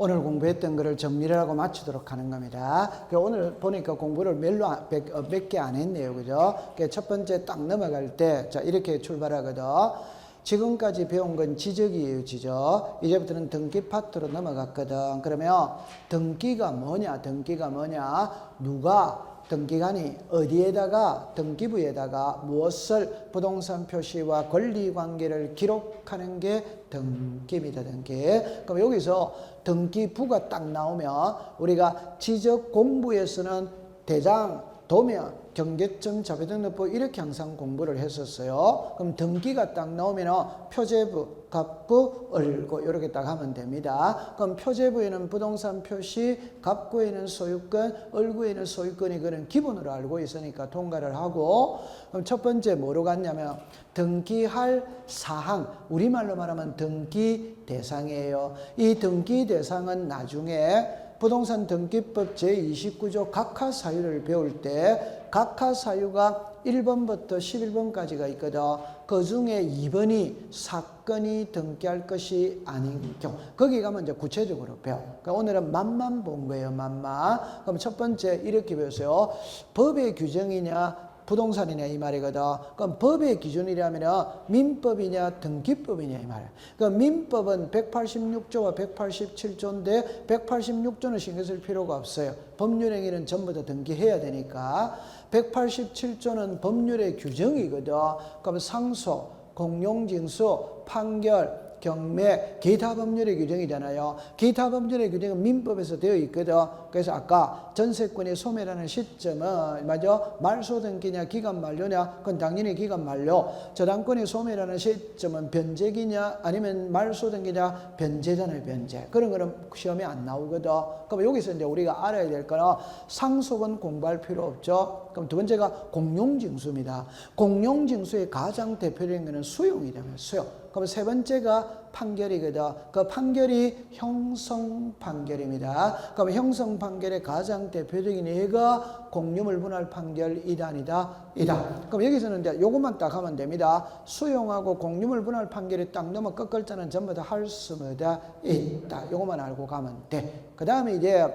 오늘 공부했던 거를 정리를 하고 마치도록 하는 겁니다. 그 오늘 보니까 공부를 멜로 몇 개 안 했네요. 그죠? 그첫 번째 딱 넘어갈 때, 자, 이렇게 출발하거든. 지금까지 배운 건 지적이에요, 지적. 이제부터는 등기 파트로 넘어갔거든. 그러면 등기가 뭐냐, 등기가 뭐냐, 누가 등기관이 어디에다가 등기부에다가 무엇을 부동산 표시와 권리 관계를 기록하는 게 등기입니다. 등기. 그럼 여기서 등기부가 딱 나오면 우리가 지적 공부에서는 대장, 도면, 경계점, 자배등록부 이렇게 항상 공부를 했었어요. 그럼 등기가 딱 나오면 표제부, 갑구, 을구 이렇게 딱 하면 됩니다. 그럼 표제부에는 부동산 표시, 갑구에는 소유권, 을구에는 소유권이 그런 기본으로 알고 있으니까 통과를 하고 그럼 첫 번째 뭐로 갔냐면 등기할 사항, 우리말로 말하면 등기 대상이에요. 이 등기 대상은 나중에 부동산 등기법 제29조 각하 사유를 배울 때 각하 사유가 1번부터 11번까지가 있거든. 그 중에 2번이 사건이 등기할 것이 아닌 경우. 거기 가면 이제 구체적으로 배워. 그러니까 오늘은 맛만 본 거예요, 맛만. 그럼 첫 번째 이렇게 배우세요. 법의 규정이냐, 부동산이냐 이 말이거든. 그럼 법의 기준이라면 민법이냐 등기법이냐 이 말이야. 그 민법은 186조와 187조인데 186조는 신경 쓸 필요가 없어요. 법률행위는 전부 다 등기해야 되니까 187조는 법률의 규정이거든. 그럼 상소, 공용징수, 판결, 경매, 기타 법률의 규정이잖아요. 기타 법률의 규정은 민법에서 되어 있거든. 그래서 아까 전세권의 소멸하는 시점은 맞아 말소 등기냐 기간 만료냐 그건 당연히 기간 만료. 저당권의 소멸하는 시점은 변제기냐 아니면 말소 등기냐 변제잖아요 변제. 그런 거는 시험에 안 나오거든. 그럼 여기서 이제 우리가 알아야 될 거는 상속은 공부할 필요 없죠. 그럼 두 번째가 공용징수입니다. 공용징수의 가장 대표적인 거는 수용이라면 수용. 그럼 세 번째가 판결이거든. 그 판결이 형성 판결입니다. 그럼 형성 판결의 가장 대표적인 예가 공유물 분할 판결 이단이다. 이다. 그럼 여기서는 이제 요것만 딱 하면 됩니다. 수용하고 공유물 분할 판결이 딱 넘어 끝 글자는 전부 다 할 수마다 있다. 요것만 알고 가면 돼. 그 다음에 이제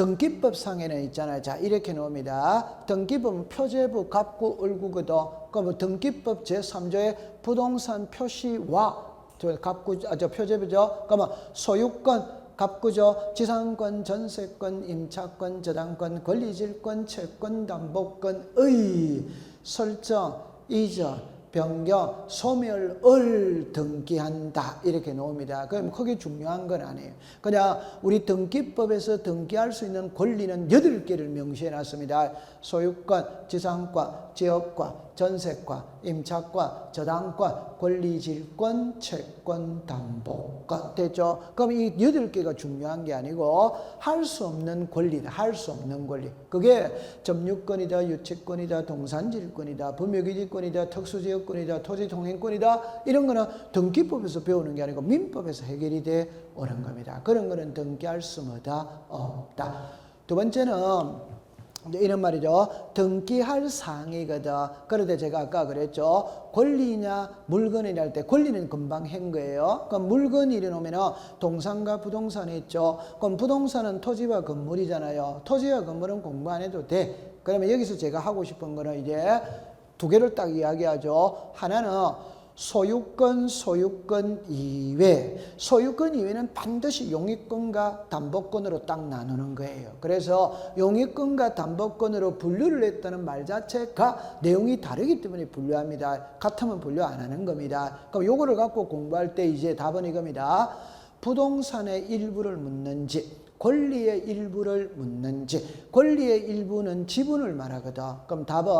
등기법상에는 있잖아요. 자, 이렇게 나옵니다. 등기법은 표제부, 갑구, 을구거든. 그럼 등기법 제3조의 부동산 표시와 저 갑구, 아, 저 표제부죠. 그러면 소유권, 갑구죠. 지상권, 전세권, 임차권, 저당권, 권리질권, 채권, 담보권의 설정, 이전, 변경, 소멸을 등기한다 이렇게 나옵니다. 그럼 크게 중요한 건 아니에요. 그냥 우리 등기법에서 등기할 수 있는 권리는 여덟 개를 명시해 놨습니다. 소유권, 지상권, 지역권, 전세권, 임차권, 저당권, 권리질권, 채권, 담보권 됐죠? 그럼 이 여덟 개가 중요한 게 아니고 할 수 없는 권리다. 할 수 없는 권리. 그게 점유권이다, 유치권이다, 동산질권이다, 분묘기지권이다, 특수지역권이다, 토지통행권이다. 이런 거는 등기법에서 배우는 게 아니고 민법에서 해결이 돼 오는 겁니다. 그런 거는 등기할 수마다 없다. 두 번째는 이런 말이죠. 등기할 사항이거든. 그런데 제가 아까 그랬죠. 권리냐 물건이냐 할 때 권리는 금방 한 거예요. 그럼 물건이 이래 놓으면 동산과 부동산이 있죠. 그럼 부동산은 토지와 건물이잖아요. 토지와 건물은 공부 안 해도 돼. 그러면 여기서 제가 하고 싶은 거는 이제 두 개를 딱 이야기하죠. 하나는 소유권, 소유권 이외. 소유권 이외는 반드시 용익권과 담보권으로 딱 나누는 거예요. 그래서 용익권과 담보권으로 분류를 했다는 말 자체가 내용이 다르기 때문에 분류합니다. 같으면 분류 안 하는 겁니다. 그럼 요거를 갖고 공부할 때 이제 답은 이겁니다. 부동산의 일부를 묻는지, 권리의 일부를 묻는지 권리의 일부는 지분을 말하거든. 그럼 답은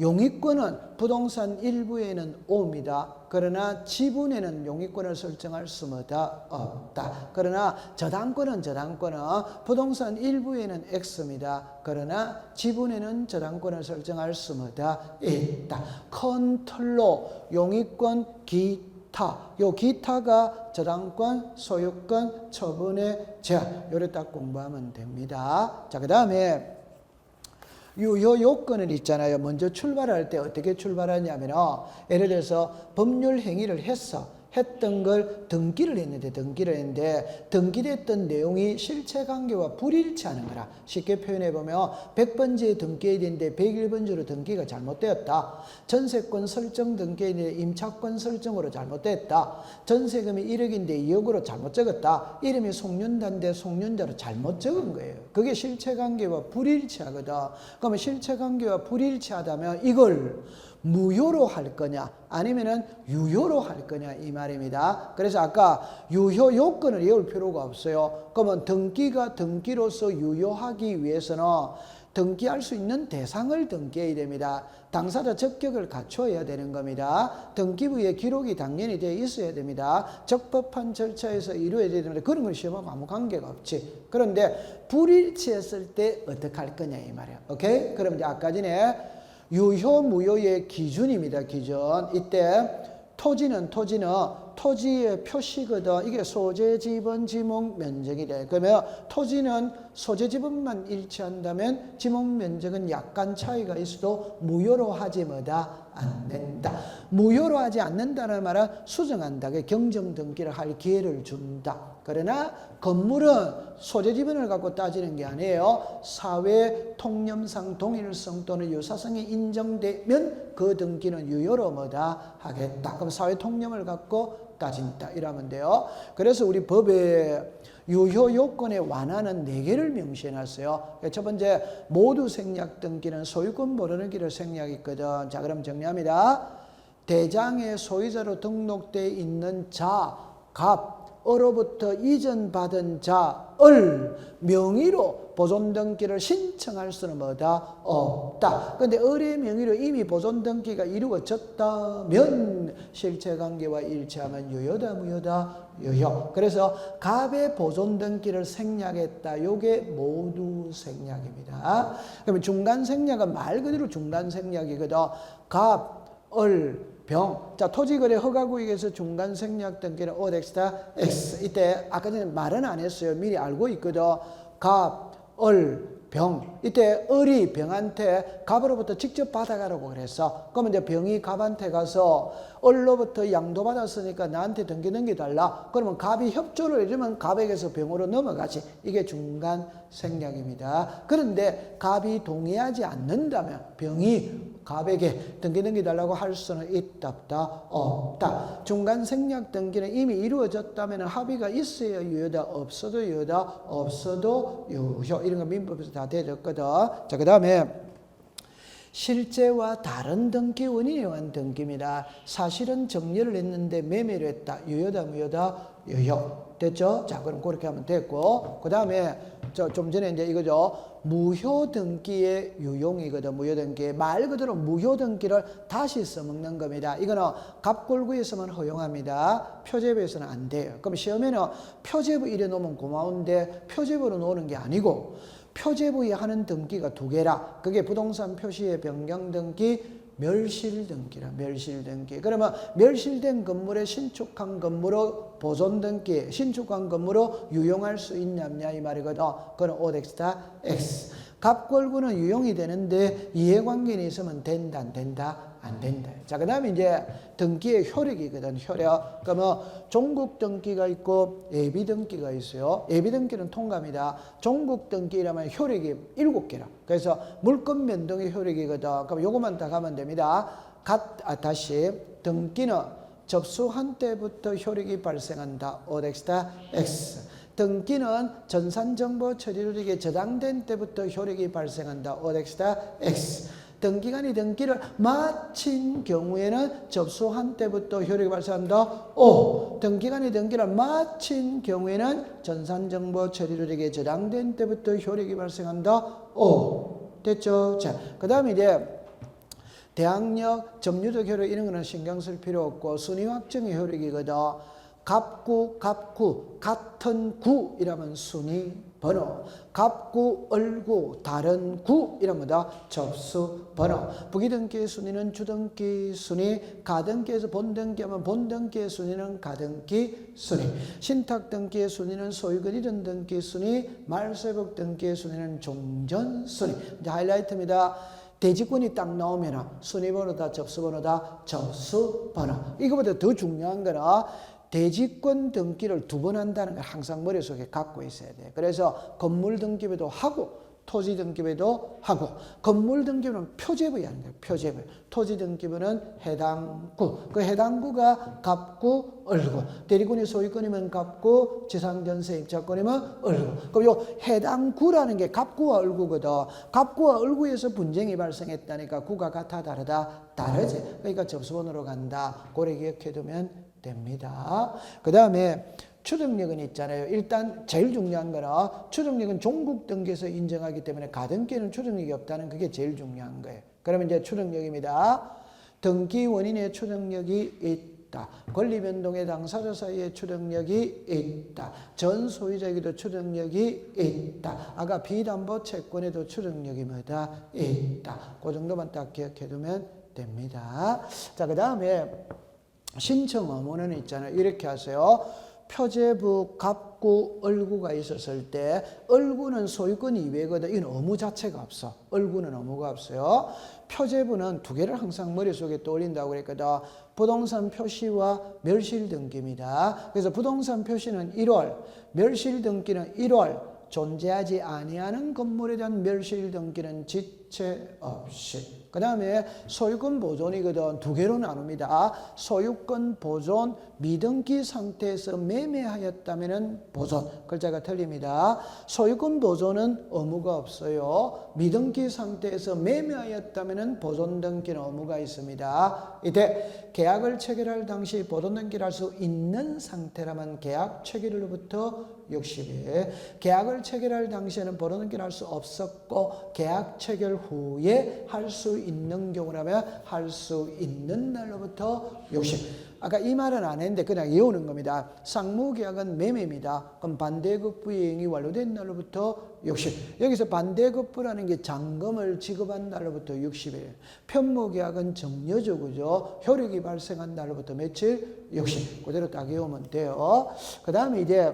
용익권은 부동산 일부에는 O입니다. 그러나 지분에는 용익권을 설정할 수마다 없다. 그러나 저당권은 저당권은 부동산 일부에는 X입니다. 그러나 지분에는 저당권을 설정할 수마다 있다. 컨트롤 용익권 기 기타. 요 기타가 저당권, 소유권, 처분의 제한. 요래 딱 공부하면 됩니다. 자, 그 다음에 요, 요 요건을 있잖아요. 먼저 출발할 때 어떻게 출발하냐면, 예를 들어서 법률 행위를 했어. 했던 걸 등기를 했는데 등기를 했는데 등기됐던 내용이 실체 관계와 불일치하는 거라 쉽게 표현해 보면 100번지에 등기해야 되는데 101번지로 등기가 잘못되었다. 전세권 설정 되는데 임차권 설정으로 잘못됐다. 전세금이 1억인데 2억으로 잘못 적었다. 이름이 송윤다인데 송윤다로 잘못 적은 거예요. 그게 실체 관계와 불일치하거든. 그러면 실체 관계와 불일치하다면 이걸 무효로 할 거냐 아니면은 유효로 할 거냐 이 말입니다. 그래서 아까 유효 요건을 외울 필요가 없어요. 그러면 등기가 등기로서 유효하기 위해서는 등기할 수 있는 대상을 등기해야 됩니다. 당사자 적격을 갖춰야 되는 겁니다. 등기부에 기록이 당연히 되어 있어야 됩니다. 적법한 절차에서 이루어져야 됩니다. 그런 건 시험하고 아무 관계가 없지. 그런데 불일치했을 때 어떻게 할 거냐 이 말이야. 오케이? 그럼 이제 아까 전에 유효 무효의 기준입니다. 기준. 이때 토지는 토지는 토지의 표시거든. 이게 소재 지분 지목 면적이 돼. 그러면 토지는 소재 지분만 일치한다면 지목 면적은 약간 차이가 있어도 무효로 하지 뭐다 안 된다. 무효로 하지 않는다는 말은 수정한다. 그 경정 등기를 할 기회를 준다. 그러나 건물은 소재 지분을 갖고 따지는 게 아니에요. 사회 통념상 동일성 또는 유사성이 인정되면 그 등기는 유효로 뭐다 하겠다. 그럼 사회 통념을 갖고 따진다. 이러면 돼요. 그래서 우리 법에 유효 요건에 완화는 네 개를 명시해 놨어요. 첫 번째 모두 생략 등기는 소유권 모르는 길을 생략했거든. 자, 그럼 정리합니다. 대장의 소유자로 등록돼 있는 자, 갑, 어로부터 이전받은 자을 명의로 보존 등기를 신청할 수는 뭐다? 없다. 근데 을의 명의로 이미 보존 등기가 이루어졌다면 실체 관계와 일치하면 유효다 무효다? 유효. 그래서 갑의 보존 등기를 생략했다. 요게 모두 생략입니다. 그러면 중간 생략은 말 그대로 중간 생략이거든. 갑, 을, 병. 자, 토지거래 허가구역에서 중간 생략 등기는 O 엑스타 X. 이때 아까 전에 말은 안 했어요. 미리 알고 있거든. 갑, 을, 병. 이때 을이 병한테 갑으로부터 직접 받아가라고 그랬어. 그러면 이제 병이 갑한테 가서 을로부터 양도 받았으니까 나한테 등기 넘겨달라. 그러면 갑이 협조를 해주면 갑에게서 병으로 넘어가지. 이게 중간 생략입니다. 그런데 갑이 동의하지 않는다면 병이 갑에게 등기 넘겨달라고 할 수는 있다 없다 없다. 중간 생략 등기는 이미 이루어졌다면 합의가 있어야 유효다 없어도 유효다 없어도 유효 이런 거 민법에서 다 되어졌거든. 자, 그 다음에 실제와 다른 등기 원인에 의한 등기입니다. 사실은 정리를 했는데 매매를 했다. 유효다 무효다 유효. 됐죠? 자, 그럼 그렇게 하면 됐고 그 다음에 저 좀 전에 이제 이거죠. 무효 등기의 유용이거든. 무효 등기 말 그대로 무효 등기를 다시 써먹는 겁니다. 이거는 갑골구에서만 허용합니다. 표제부에서는 안 돼요. 그럼 시험에는 표제부 이래 놓으면 고마운데 표제부로 놓는 게 아니고 표제부에 하는 등기가 두 개라. 그게 부동산 표시의 변경 등기, 멸실 등기라. 멸실 등기. 그러면 멸실된 건물에 신축한 건물로 보존 등기, 신축한 건물로 유용할 수 있냐 없냐 이 말이거든. 그건 오덱스타 X. 갑골구는 유용이 되는데 이해관계는 있으면 된다 안 된다 안 된다. 자, 그 다음에 이제 등기의 효력이거든, 효력. 그러면 종국 등기가 있고 예비 등기가 있어요. 예비 등기는 통감이다. 종국 등기라면 효력이 일곱 개라. 그래서 물건 변동의 효력이거든. 그럼 요것만 다 가면 됩니다. 갓, 아, 다시. 등기는 접수한 때부터 효력이 발생한다. 오덱스타 X. 등기는 전산정보 처리력에 저장된 때부터 효력이 발생한다. 오덱스타 X. 등기관이 등기를 마친 경우에는 접수한 때부터 효력이 발생한다. O. 등기관이 등기를 마친 경우에는 전산정보 처리력에 저장된 때부터 효력이 발생한다. O. 됐죠? 자, 그 다음에 이제 대항력, 점유적 효력 이런 거는 신경 쓸 필요 없고 순위 확정의 효력이거든. 갑구, 갑구, 같은 구이라면 순위 번호. 갑구, 얼구, 다른 구 이러면 다 접수 번호. 부기등기의 순위는 주등기 순위, 가등기에서 본등기 하면 본등기의 순위는 가등기 순위, 신탁등기의 순위는 소유권 이전 등기 순위, 말세복 등기의 순위는 종전 순위. 이제 하이라이트입니다. 대지권이 딱 나오면 순위번호다 접수번호다 접수번호 이거보다 더 중요한 거는 대지권 등기를 두 번 한다는 걸 항상 머릿속에 갖고 있어야 돼. 그래서 건물 등기부도 하고 토지 등기부도 하고 건물 등기부는 표제부에 하는 거예요. 표제부. 토지 등기부는 해당 구. 그 해당 구가 갑구, 을구. 대리권이 소유권이면 갑구, 지상전세 입자권이면 을구. 그럼 요 해당 구라는 게 갑구와 을구거든. 갑구와 을구에서 분쟁이 발생했다니까 구가 같아 다르다 다르지. 그러니까 접수번호로 간다. 고래 기억해 두면 됩니다. 그 다음에 추등력은 있잖아요. 일단 제일 중요한 거는 추등력은 종국 등기에서 인정하기 때문에 가등기는 추등력이 없다는 그게 제일 중요한 거예요. 그러면 이제 추등력입니다. 등기 원인의 추등력이 있다. 권리 변동의 당사자 사이의 추등력이 있다. 전 소유자에게도 추등력이 있다. 아까 비담보 채권에도 추등력이 뭐다? 있다. 그 정도만 딱 기억해 두면 됩니다. 자, 그 다음에 신청 의무는 있잖아요. 이렇게 하세요. 표제부, 갑구, 을구가 있었을 때 을구는 소유권 이외거든. 이건 의무 자체가 없어. 을구는 의무가 없어요. 표제부는 두 개를 항상 머릿속에 떠올린다고 그랬거든. 부동산 표시와 멸실 등기입니다. 그래서 부동산 표시는 1월, 멸실 등기는 1월, 존재하지 아니하는 건물에 대한 멸실 등기는 지체 없이. 그 다음에 소유권 보존이거든 두 개로 나눕니다. 소유권 보존 미등기 상태에서 매매하였다면은 보존 글자가 틀립니다. 소유권 보존은 의무가 없어요. 미등기 상태에서 매매하였다면은 보존 등기는 의무가 있습니다. 이때 계약을 체결할 당시 보존 등기를 할 수 있는 상태라면 계약 체결일로부터 60일. 계약을 체결할 당시에는 등기를 할 수 없었고 계약 체결 후에 할 수 있는 경우라면 할 수 있는 날로부터 60. 아까 이 말은 안 했는데 그냥 외우는 겁니다. 상무계약은 매매입니다. 그럼 반대급부 이행이 완료된 날로부터 60. 여기서 반대급부라는 게 잔금을 지급한 날로부터 60일. 편무계약은 정려죠, 그죠? 효력이 발생한 날로부터 며칠? 60. 그대로 딱 외우면 돼요. 그 다음에 이제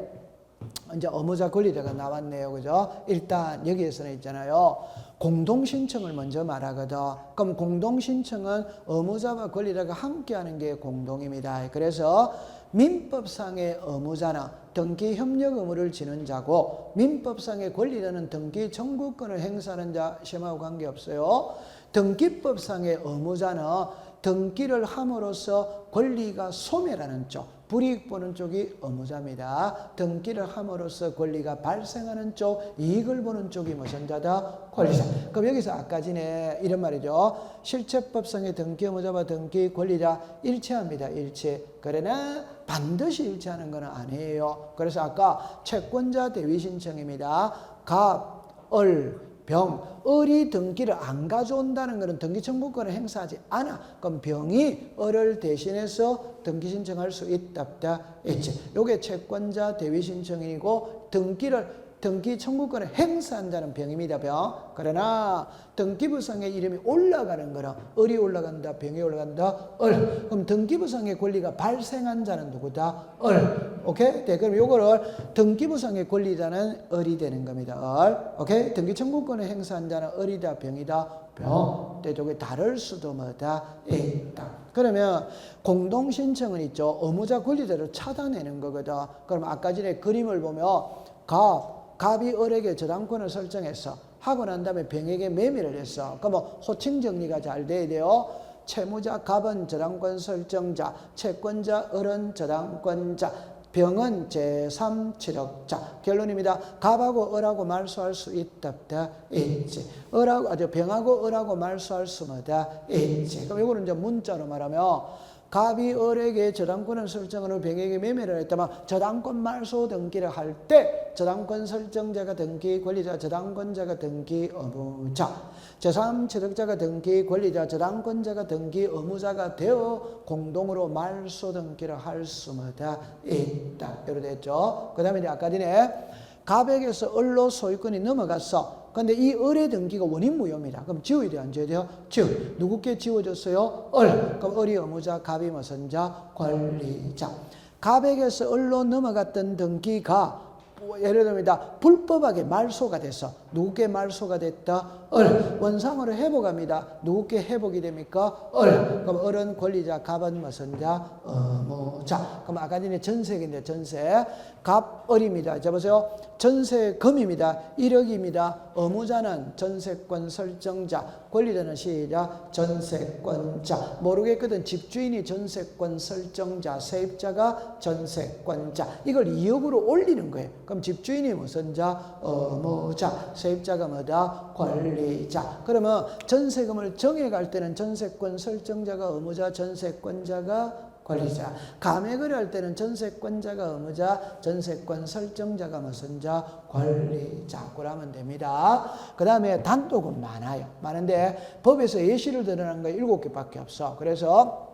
이제 업무자 권리자가 나왔네요. 그죠? 일단 여기에서는 있잖아요. 공동 신청을 먼저 말하거든. 그럼 공동 신청은 의무자와 권리자가 함께 하는 게 공동입니다. 그래서 민법상의 의무자는 등기 협력 의무를 지는 자고 민법상의 권리자는 등기 청구권을 행사하는 자 시험하고 관계없어요. 등기법상의 의무자는 등기를 함으로써 권리가 소멸하는 쪽 불이익 보는 쪽이 의무자입니다. 등기를 함으로써 권리가 발생하는 쪽, 이익을 보는 쪽이 무슨 자다? 권리자. 그럼 여기서 아까 전에 이런 말이죠. 실체법상의 등기 의무자와 등기 권리자 일치합니다. 일치. 그러나 반드시 일치하는 것은 아니에요. 그래서 아까 채권자 대위 신청입니다. 갑, 을, 병, 을이 등기를 안 가져온다는 것은 등기 청구권을 행사하지 않아. 그럼 병이 을을 대신해서 등기 신청할 수 있답다. 있지. 요게 채권자 대위 신청이고 등기를 등기 청구권을 행사한다는 병입니다. 병. 그러나 등기부상의 이름이 올라가는 거는 을이 올라간다, 병이 올라간다, 을. 그럼 등기부상의 권리가 발생한 자는 누구다? 을. 오케이? 네, 그럼 요거를 등기부상의 권리자는 을이 되는 겁니다. 을. 오케이? 등기 청구권을 행사한 자는 을이다, 병이다, 병. 네, 저게 다를 수도 뭐다? 있다. 그러면 공동 신청은 있죠. 의무자 권리자를 차단내는 거거든. 그럼 아까 전에 그림을 보면 갑 갑이 을에게 저당권을 설정했어. 하고 난 다음에 병에게 매매를 했어. 그러면 호칭 정리가 잘 돼야 돼요. 채무자 갑은 저당권 설정자, 채권자 을은 저당권자, 병은 제3칠억자. 결론입니다. 갑하고 을하고 말소할 수 있답다. 있지. 을하고, 아주 병하고 을하고 말소할 수 뭐다. 있지. 그럼 이거는 이제 문자로 말하면 갑이 을에게 저당권을 설정하는 병에게 매매를 했다면 저당권 말소 등기를 할 때 저당권 설정자가 등기 권리자 저당권자가 등기 의무자 제3채덕자가 등기 권리자 저당권자가 등기 의무자가 되어 공동으로 말소 등기를 할 수마다 있다. 이렇게 됐죠. 그 다음에 이제 아까 전에 갑에게서 을로 소유권이 넘어갔어. 근데 이 을의 등기가 원인 무효입니다. 그럼? 안 지워야 돼요? 지워. 누구께 지워졌어요? 을. 그럼 을이 의무자, 갑이 무슨 자? 권리자. 갑에게서 을로 넘어갔던 등기가 뭐 예를 들면 불법하게 말소가 됐어. 누구께 말소가 됐다? 얼. 원상으로 회복합니다. 누구께 회복이 됩니까? 얼. 그럼 얼은 권리자, 갑은 무슨 자? 어무자. 그럼 아까 전에 전세인데 전세. 갑 얼입니다. 자 보세요. 전세금입니다. 1억입니다. 어무자는 전세권 설정자, 권리자는 시작 전세권자. 모르겠거든. 집주인이 전세권 설정자, 세입자가 전세권자. 이걸 2억으로 올리는 거예요. 그럼 집주인이 무슨 자? 어무자. 세입자가 뭐다? 권리 자. 그러면 전세금을 정해갈 때는 전세권 설정자가 어무자, 전세권자가 권리자. 감액을 할 때는 전세권자가 의무자, 전세권 설정자가 무슨 자? 권리자. 그러면 됩니다. 그 다음에 단독은 많아요. 많은데 법에서 예시를 드러난 거 일곱 개밖에 없어. 그래서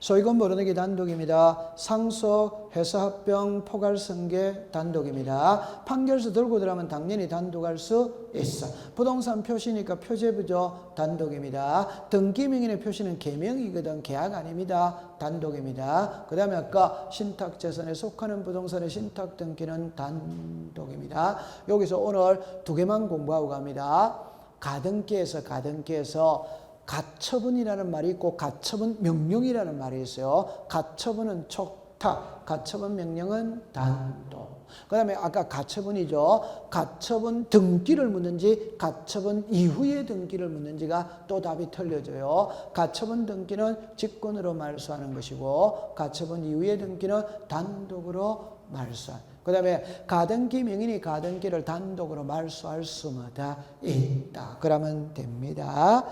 소유권 모르는게 단독입니다. 상속, 회사 합병, 포괄 승계 단독입니다. 판결서 들고 들어가면 당연히 단독할 수 있어. 부동산 표시니까 표제부죠. 단독입니다. 등기명인의 표시는 개명이거든. 계약 아닙니다. 단독입니다. 그 다음에 아까 신탁 재산에 속하는 부동산의 신탁 등기는 단독입니다. 여기서 오늘 두 개만 공부하고 갑니다. 가등기에서 가등기에서 가처분이라는 말이 있고 가처분 명령이라는 말이 있어요. 가처분은 촉탁, 가처분 명령은 단독. 그 다음에 아까 가처분이죠. 가처분 등기를 묻는지 가처분 이후에 등기를 묻는지가 또 답이 틀려져요. 가처분 등기는 직권으로 말소하는 것이고 가처분 이후의 등기는 단독으로 말소한. 그 다음에 가등기 명인이 가등기를 단독으로 말소할 수마다 있다. 그러면 됩니다.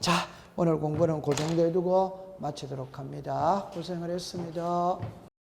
자, 오늘 공부는 그 정도 해두고 마치도록 합니다. 고생을 했습니다.